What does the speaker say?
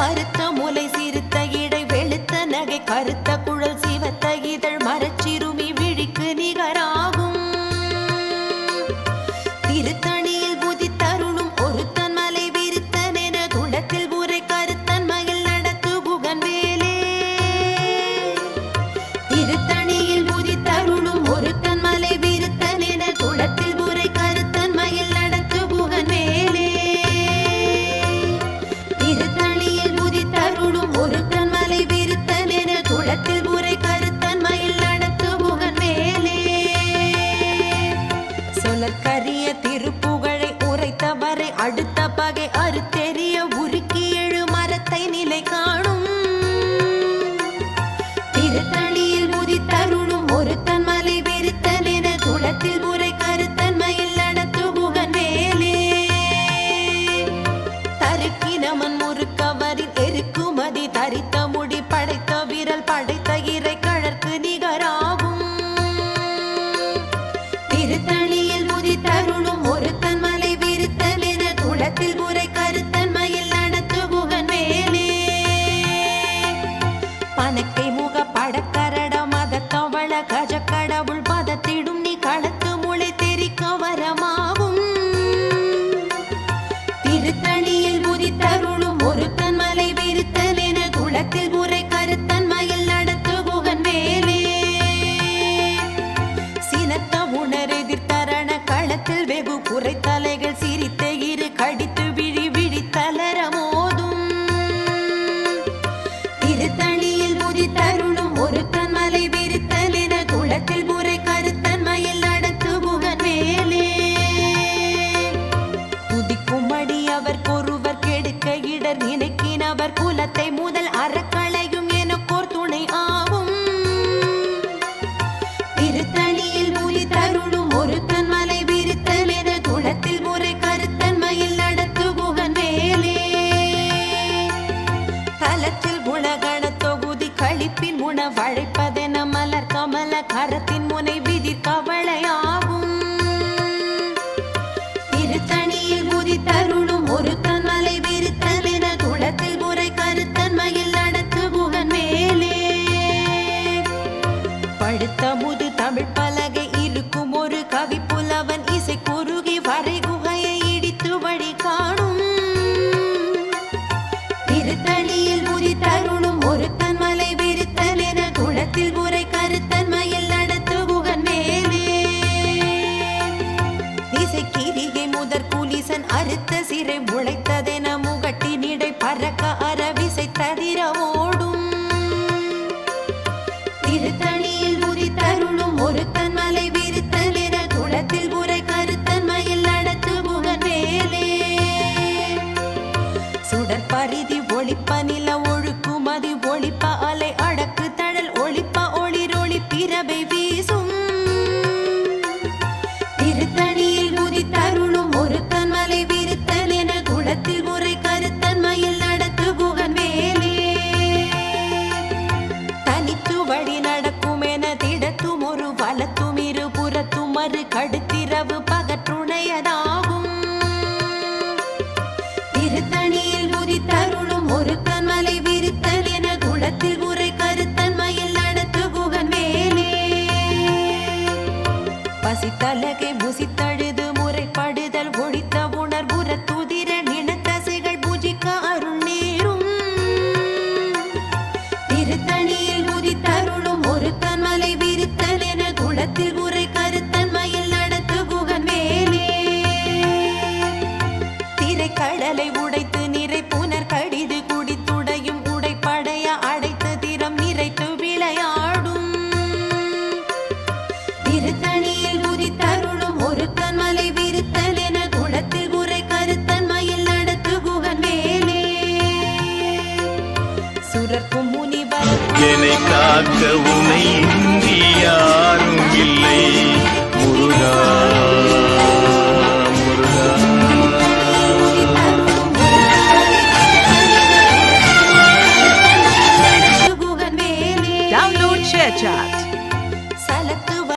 பருத்த முலை சிறுத்த இடை வெளுத்த நகை கருத்த குழல் சிவத்த இதழ் மரச்சிறுமி ஊன வழைப்பதென மலர் கமல கரத்தின் முனை விதிர் கவலையாகும். திருத்தணியில் முதி தருணும் ஒரு தன்மலை விருத்தமென குளத்தில் முறை கருத்தன்மையில் நடத்து முகன் மேலே. படுத்த முது தமிழ் பலகை இருக்கும் ஒரு கவி புலவன் இசை குரு கயிறை முளைத்ததென முகட்டினிடை பறக்க அறவே பகத்திரவு பகற்றுணையதாகும். உழக்கும் முனிவர் என்னை காக்க உனை யாரும் இல்லை. முருகா.